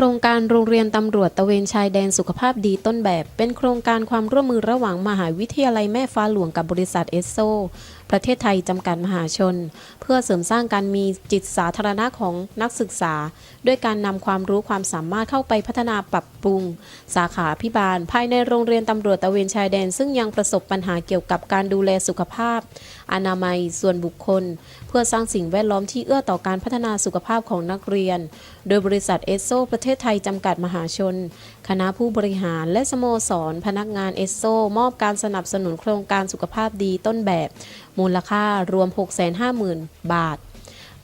โครงการโรงเรียนตำรวจตะเวนชายแดนสุขภาพดีต้นแบบ เป็นโครงการความร่วมมือระหว่างมหาวิทยาลัยแม่ฟ้าหลวงกับบริษัทเอสโซประเทศไทยจำกัดมหาชน เพื่อเสริมสร้างการมีจิตสาธารณะของนักศึกษา ด้วยการนำความรู้ความสามารถเข้าไปพัฒนาปรับปรุง สาขาพิบาล ภายในโรงเรียนตำรวจตะเวนชายแดน ซึ่งยังประสบปัญหาเกี่ยวกับการดูแลสุขภาพ อนามัยส่วนบุคคล เพื่อสร้างสิ่งแวดล้อมที่เอื้อต่อการพัฒนาสุขภาพของนักเรียน โดยบริษัทเอสโซประเทศไทยจำกัดมหาชน คณะผู้บริหารและสโมสร พนักงานเอสโซมอบการสนับสนุนโครงการสุขภาพดีต้นแบบ มูลค่ารวม 650,000 บาท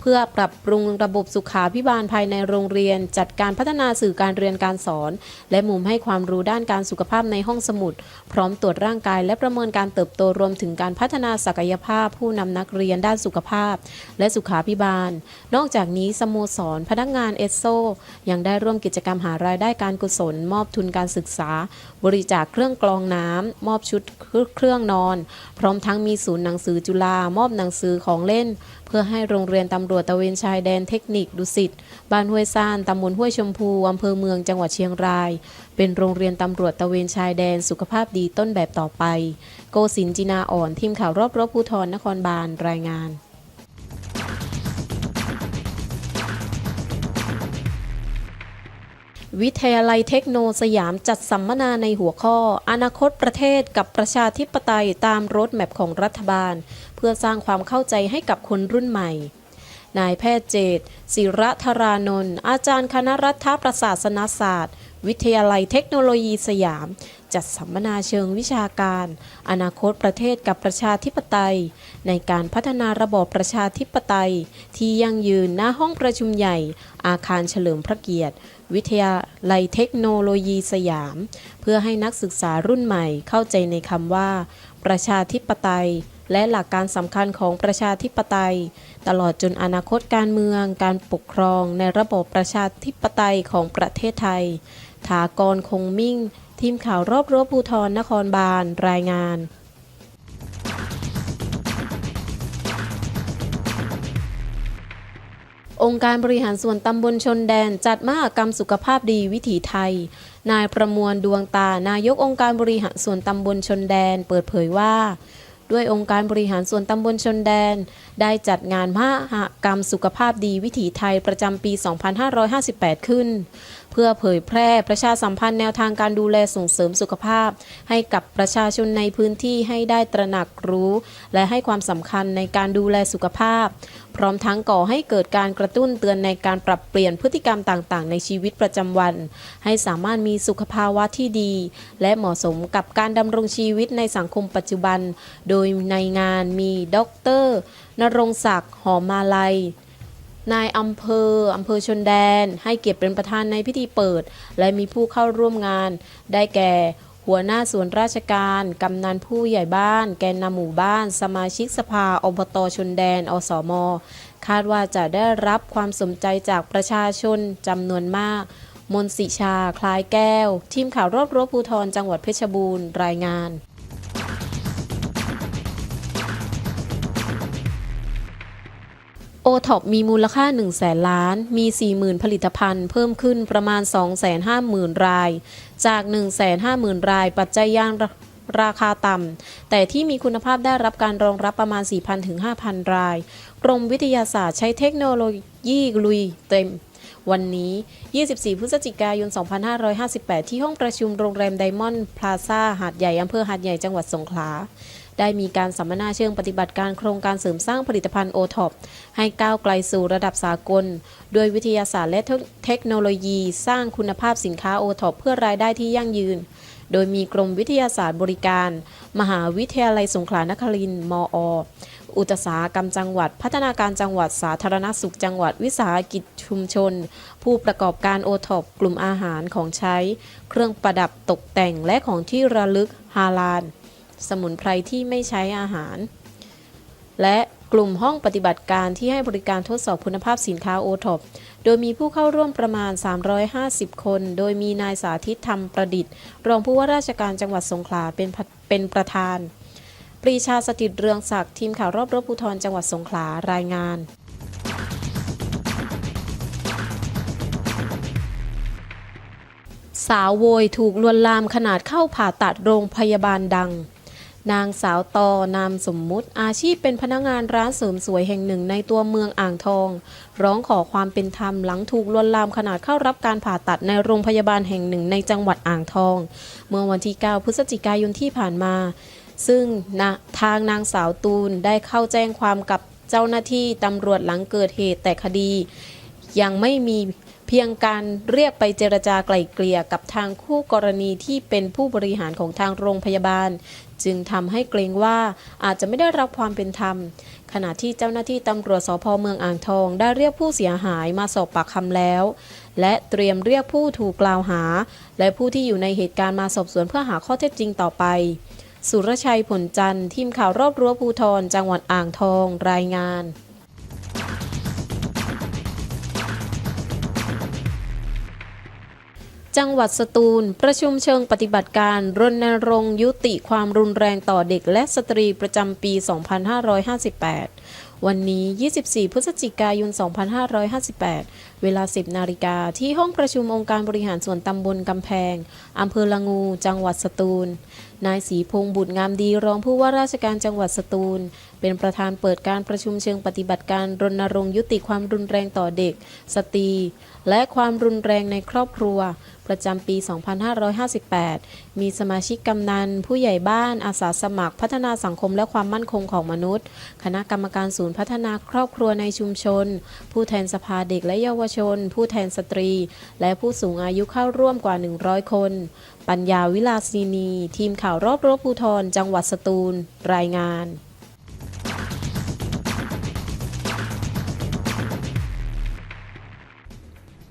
พื่อปรับปรุงระบบสุขาพิบาลภายในโรงเรียน จัดการพัฒนาสื่อการเรียนการสอน และมุมให้ความรู้ด้านการสุขภาพในห้องสมุด พร้อมตรวจร่างกายและประเมินการเติบโตรวมถึงการพัฒนาศักยภาพ ผู้นำนักเรียนด้านสุขภาพ และสุขาพิบาล นอกจากนี้สโมสร พนักงานเอสโซยังได้ร่วมกิจกรรมหารายได้การกุศล มอบทุนการศึกษา บริจาคเครื่องกรองน้ำมอบชุดเครื่องนอน พร้อมทั้งมีศูนย์หนังสือจุฬามอบหนังสือของเล่นเพื่อให้โรงเรียนตำรวจตะเวนชายแดนเทคนิคดุสิตบ้านห้วยซ่านตำบลห้วยชมพูอำเภอเมืองจังหวัดเชียงราย เป็นโรงเรียนตำรวจตะเวนชายแดนสุขภาพดีต้นแบบต่อไป โกศินจินาอ่อนทีมข่าวรอบรบภูธรนครบาลรายงานวิทยาลัยเทคโนสยามจัดสัมมนาในหัวข้อ อนาคตประเทศกับประชาธิปไตยตามรถแมพของรัฐบาล พื่อสร้างความเข้าใจให้กับคนรุ่นใหม่ นายแพทย์เจตศิระธารานนท์อาจารย์คณะรัฐประศาสนศาสตร์ วิทยาลัยเทคโนโลยีสยาม จัดสัมมนาเชิงวิชาการ อนาคตประเทศกับประชาธิปไตย ในการพัฒนาระบอบประชาธิปไตย ที่ยั่งยืนหน้าห้องประชุมใหญ่ อาคารเฉลิมพระเกียรติวิทยาลัยเทคโนโลยีสยาม เพื่อให้นักศึกษารุ่นใหม่เข้าใจในคำว่า ประชาธิปไตย และหลักการสำคัญของประชาธิปไตย ตลอดจนอนาคตการเมือง การปกครองในระบบประชาธิปไตยของประเทศไทย ถากรคงมิ่ง ทีมข่าวรอบรั้วภูทรนครบาลรายงาน องค์การบริหารส่วนตำบลชนแดนจัดมหกรรมสุขภาพดีวิถีไทย นายประมวลดวงตานายกองค์การบริหารส่วนตำบลชนแดน เปิดเผยว่า ด้วยองค์การบริหารส่วนตำบลชนแดน ได้จัดงานมหกรรมสุขภาพดีวิถีไทยประจำปี 2558 ขึ้น เพื่อเผยแพร่ประชาสัมพันธ์แนวทางการดูแลส่งเสริมสุขภาพ ให้กับประชาชนในพื้นที่ให้ได้ตระหนักรู้ และให้ความสำคัญในการดูแลสุขภาพ พร้อมทั้งก่อให้เกิดการกระตุ้นเตือนในการปรับเปลี่ยนพฤติกรรมต่างๆ ในชีวิตประจำวัน ให้สามารถมีสุขภาวะที่ดี และเหมาะสมกับการดำรงชีวิตในสังคมปัจจุบัน โดยในงานมีดรนรงศักดิ์หอมมาลัย นายอำเภออำเภอชนแดน ให้เกียรติเป็นประธานในพิธีเปิด และมีผู้เข้าร่วมงาน ได้แก่ หัวหน้าส่วนราชการ กำนันผู้ใหญ่บ้าน แกนนำหมู่บ้าน สมาชิกสภาอบตชนแดน อสม คาดว่าจะได้รับความสนใจจากประชาชนจำนวนมาก มนสิชา คลายแก้ว ทีมข่าวรอบรั้วภูทรจังหวัดเพชรบูรณ์ รายงาน โอท็อปมีมูลค่า 1 0 0 0 0แสนล้าน มี 40,000 ผลิตภัณฑ์ เพิ่มขึ้นประมาณ 250,000 ราย จาก 150,000 ราย ปัจจัยยางราราคาต่ำ แต่ที่มีคุณภาพได้รับการรองรับประมาณ 4,000 ถึง 5,000 ราย กรมวิทยาศาสตร์ใช้เทคโนโลยีลุยเต็มวันนี้ 24 พฤศจิกายน 2558 ที่ห้องประชุมโรงแรมไดมอนด์พลาซ่า หาดใหญ่ อำเภอหาดใหญ่ จังหวัดสงขลา ได้มีการสัมมนาเชิงปฏิบัติการโครงการเสริมสร้างผลิตภัณฑ์โอท็อปให้ก้าวไกลสู่ระดับสากล ด้วยวิทยาศาสตร์และเทคโนโลยีสร้างคุณภาพสินค้าโอท็อปเพื่อรายได้ที่ยั่งยืน โดยมีกรมวิทยาศาสตร์บริการ มหาวิทยาลัยสงขลานครินทร์มออุตสาหกรรมจังหวัด พัฒนาการจังหวัด สาธารณสุขจังหวัด วิสาหกิจชุมชน ผู้ประกอบการโอท็อปกลุ่มอาหารของใช้ เครื่องประดับตกแต่งและของที่ระลึกฮาลาล สมุนไพรที่ไม่ใช้อาหาร และกลุ่มห้องปฏิบัติการที่ให้บริการทดสอบคุณภาพสินค้าโอท็อปโดยมีผู้เข้าร่วมประมาณ 350 คน โดยมีนายสาธิตธรรมประดิษฐ์ รองผู้ว่าราชการจังหวัดสงขลาเป็นประเป็นประธาน ปรีชาสถิตเรืองศักดิ์ทีมข่าวรอบรบภูธรจังหวัดสงขลารายงานสาวโวยถูกลวนลามขนาดเข้าผ่าตัดโรงพยาบาลดัง นางสาวตอนามสมมุติอาชีพเป็นพนักงานร้านเสริมสวยแห่งหนึ่งในตัวเมืองอ่างทอง ร้องขอความเป็นธรรมหลังถูกลวนลามขนาดเข้ารับการผ่าตัดในโรงพยาบาลแห่งหนึ่งในจังหวัดอ่างทอง เมื่อวันที่ 9 พฤศจิกายนที่ผ่านมา ซึ่งนะทางนางสาวตูนได้เข้าแจ้งความกับเจ้าหน้าที่ตำรวจหลังเกิดเหตุแต่คดี ยังไม่มี เพียงการเรียกไปเจรจาไกล่เกลี่ยกับทางคู่กรณีที่เป็นผู้บริหารของทางโรงพยาบาล จึงทำให้เกรงว่าอาจจะไม่ได้รับความเป็นธรรม ขณะที่เจ้าหน้าที่ตำรวจสพเมืองอ่างทอง ได้เรียกผู้เสียหายมาสอบปากคำแล้ว และเตรียมเรียกผู้ถูกกล่าวหา และผู้ที่อยู่ในเหตุการณ์มาสอบสวนเพื่อหาข้อเท็จจริงต่อไป สุรชัยผลจันทร์ทีมข่าวรอบรั้วภูทรจังหวัดอ่างทอง รายงาน จังหวัดสตูล ประชุมเชิงปฏิบัติการรณรงค์ยุติความรุนแรงต่อเด็กและสตรีประจำปี 2558 วันนี้ 24 พฤศจิกายน 2558 เวลา 10 นาฬิกาที่ห้องประชุมองค์การบริหารส่วนตำบลกำแพง อำเภอละงู จังหวัดสตูล นายศรีพงษ์บุตรงามดีรองผู้ว่าราชการจังหวัดสตูล เป็นประธานเปิดการประชุมเชิงปฏิบัติการรณรงค์ยุติความรุนแรงต่อเด็ก สตรีและความรุนแรงในครอบครัวประจำปี 2558 มีสมาชิกกำนัน ผู้ใหญ่บ้านอาสาสมัคร พัฒนาสังคมและความมั่นคงของมนุษย์ คณะกรรมการศูนย์พัฒนาครอบครัวในชุมชน ผู้แทนสภาเด็กและเยาวชน ผู้แทนสตรี และผู้สูงอายุเข้าร่วมกว่า 100 คน ปัญญาวิลาซีนี ทีมข่าวรอบรั้วภูทรจังหวัดสตูล รายงาน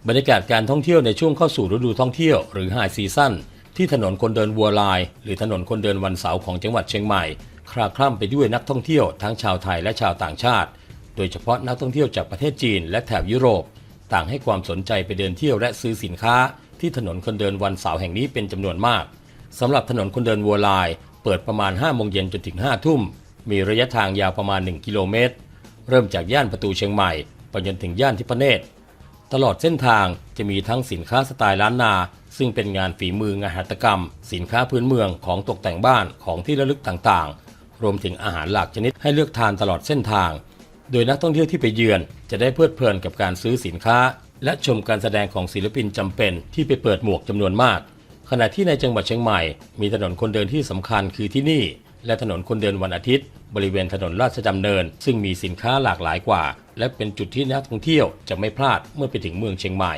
บรรยากาศการท่องเที่ยวในช่วงเข้าสู่ฤดูท่องเที่ยวหรือไฮซีซั่นที่ถนนคนเดินวัวลาย หรือถนนคนเดินวันเสาร์ของจังหวัดเชียงใหม่คลาคล่ำไปด้วยนักท่องเที่ยวทั้งชาวไทยและชาวต่างชาติ โดยเฉพาะนักท่องเที่ยวจากประเทศจีนและแถบยุโรป ต่างให้ความสนใจไปเดินเที่ยวและซื้อสินค้า ที่ถนนคนเดินวันเสาร์แห่งนี้เป็นจำนวนมากสำหรับถนนคนเดินวัวลาย เปิดประมาณ5โมงเย็นจนถึง5ทุ่มมีระยะทางยาวประมาณ 1 กิโลเมตร เริ่มจากย่านประตูเชียงใหม่ไปจนถึงย่านทิพเนตร ตลอดเส้นทางจะมีทั้งสินค้าสไตล์ล้านนา ซึ่งเป็นงานฝีมืองานหัตถกรรม สินค้าพื้นเมืองของตกแต่งบ้านของที่ระลึกต่างๆ รวมถึงอาหารหลากชนิดให้เลือกทานตลอดเส้นทาง โดยนักท่องเที่ยวที่ไปเยือน จะได้เพลิดเพลินกับการซื้อสินค้า และชมการแสดงของศิลปินจำเป็นที่ไปเปิดหมวกจำนวนมาก ขณะที่ในจังหวัดเชียงใหม่ มีถนนคนเดินที่สำคัญคือที่นี่ และถนนคนเดินวันอาทิตย์ บริเวณถนนราชดำเนิน ซึ่งมีสินค้าหลากหลายกว่า และเป็นจุดที่นักท่องเที่ยวจะไม่พลาดเมื่อไปถึงเมืองเชียงใหม่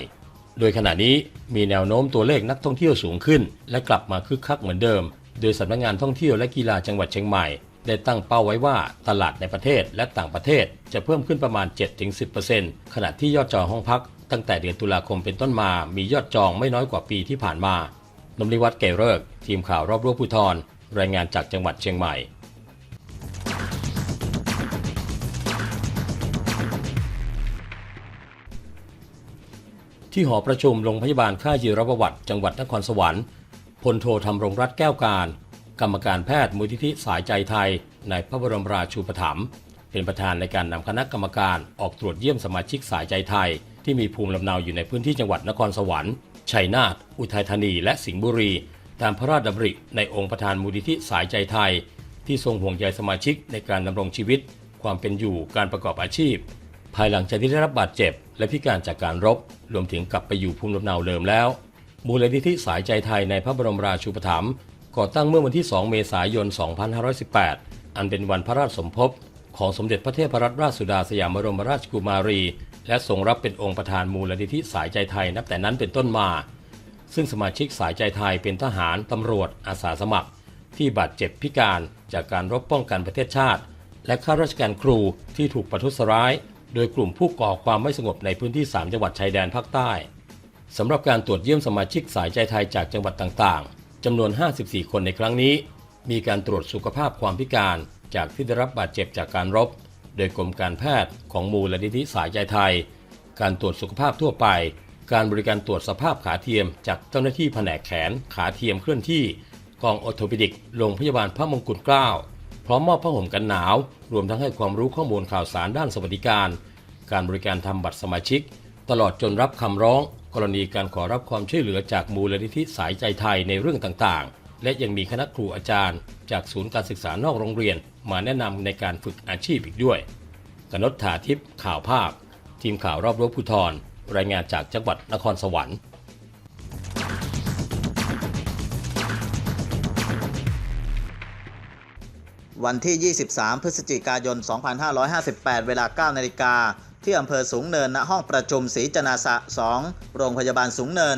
โดยขณะนี้มีแนวโน้มตัวเลขนักท่องเที่ยวสูงขึ้น และกลับมาคึกคักเหมือนเดิม โดยสำนักงานท่องเที่ยวและกีฬาจังหวัดเชียงใหม่ ได้ตั้งเป้าไว้ว่าตลาดในประเทศและต่างประเทศจะเพิ่มขึ้นประมาณ 7-10%ขณะที่ยอดจองห้องพักตั้งแต่เดือนตุลาคมเป็นต้นมา มียอดจองไม่น้อยกว่าปีที่ผ่านมานมนิวัฒน์เกเริก ทีมข่าวรอบรั้วภูทร รายงานจากจังหวัดเชียงใหม่ที่หอประชุมโรงพยาบาลค่ายจิรประวัติ จังหวัดนครสวรรค์พลโทธำรมรงรัตแก้วการ กรรมการแพทย์มูลนิธิสายใจไทย ในพระบรมราชูปถัมภ์เป็นประธานในการนำคณะกรรมการออกตรวจเยี่ยมสมาชิกสายใจไทย ที่มีภูมิลำเนาอยู่ในพื้นที่จังหวัดนครสวรรค์ชัยนาทอุทัยธานี และสิงห์บุรี ตามพระราชดำริในองค์ประธานมูลนิธิสายใจไทย ที่ทรงห่วงใยสมาชิกในการดำรงชีวิต ความเป็นอยู่การประกอบอาชีพ ภายหลังจากที่ได้รับบาดเจ็บ และพิการจากการรบ รวมถึงกลับไปอยู่ภูมิลำเนาเดิมแล้ว มูลนิธิสายใจไทยในพระบรมราชูปถัมภ์ก่อตั้งเมื่อวันที่ 2 เมษายน 2518 อันเป็นวันพระราชสมภพของสมเด็จพระเทพรัตนราชสุดาสยามบรมราชกุมารี และทรงรับเป็นองค์ประธานมูลนิธิสายใจไทยนับแต่นั้นเป็นต้นมา ซึ่งสมาชิกสายใจไทยเป็นทหารตำรวจอาสาสมัคร ที่บาดเจ็บพิการจากการรบป้องกันประเทศชาติ และข้าราชการครูที่ถูกประทุษร้าย โดยกลุ่มผู้ก่อความไม่สงบในพื้นที่ 3 จังหวัดชายแดนภาคใต้สำหรับการตรวจเยี่ยมสมาชิกสายใจไทยจากจังหวัดต่างๆจำนวน 54 คนในครั้งนี้ มีการตรวจสุขภาพความพิการจากที่ได้รับบาดเจ็บจากการรบ โดยกรมการแพทย์ของมูลนิธิสายใจไทย การตรวจสุขภาพทั่วไป การบริการตรวจสภาพขาเทียม จากเจ้าหน้าที่แผนกแขนขาเทียมเคลื่อนที่กองออร์โทปิดิกโรงพยาบาลพระมงกุฎเกล้าพร้อมมอบผ้าห่มกันหนาว รวมทั้งให้ความรู้ข้อมูลข่าวสารด้านสวัสดิการ การบริการทำบัตรสมาชิก ตลอดจนรับคำร้อง กรณีการขอรับความช่วยเหลือจากมูลนิธิสายใจไทยในเรื่องต่างๆ และยังมีคณะครูอาจารย์ จากศูนย์การศึกษานอกโรงเรียน มาแนะนำในการฝึกอาชีพอีกด้วยกนษฐาทิพย์ข่าวภาพ ทีมข่าวรอบรั้วภูทร รายงานจากจังหวัดนครสวรรค์วันที่ 23 พฤศจิกายน 2558 เวลา 9 นาฬิกา ที่อำเภอสูงเนิน ณ ห้องประชุมศรีจนาสะ 2 โรงพยาบาลสูงเนิน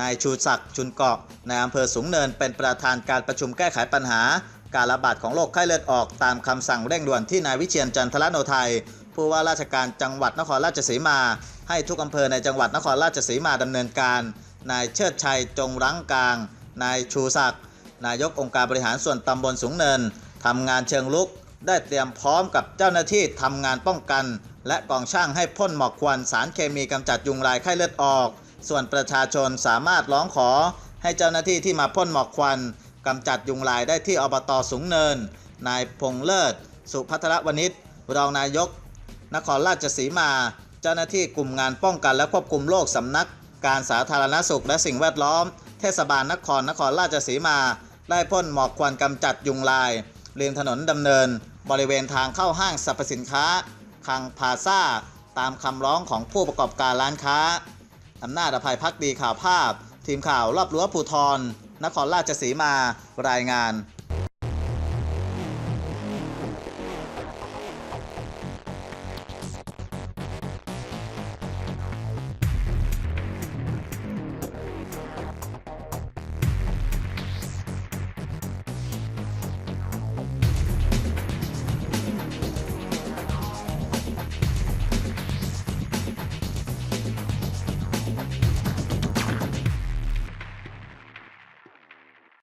นายชูศักดิ์ ชุนเกาะในอำเภอสูงเนิน เป็นประธานการประชุมแก้ไขปัญหา การระบาดของโรคไข้เลือดออก ตามคำสั่งเร่งด่วนที่นายวิเชียนจันทรโนไทยผู้ว่าราชการจังหวัดนครราชสีมา ให้ทุกอำเภอในจังหวัดนครราชสีมาดำเนินการ นายเชิดชัยจงรังกลาง นายชูศักดิ์นายกองค์การบริหารส่วนตำบลสูงเนินทำงานเชิงลุก ได้เตรียมพร้อมกับเจ้าหน้าที่ทำงานป้องกัน และกองช่างให้พ่นหมอกควันสารเคมีกำจัดยุงลายไข้เลือดออก ส่วนประชาชนสามารถร้องขอ ให้เจ้าหน้าที่ที่มาพ่นหมอกควันกำจัดยุงลายได้ที่อบตสูงเนิน นายพงเลิศ สุพัทรวณิชรองนายก นครราชสีมา เจ้าหน้าที่กลุ่มงานป้องกันและควบคุมโรคสำนัก การสาธารณสุขและสิ่งแวดล้อม เทศบาลนครนครราชสีมา ได้พ่นหมอกควันกำจัดยุงลายริมถนนดำเนิน บริเวณทางเข้าห้างสรรพสินค้า คังพาซาตามคำร้องของผู้ประกอบการร้านค้าอำนาจอภัยพักดีข่าวภาพ ทีมข่าวรอบรั้วภูทรนครราชสีมารายงาน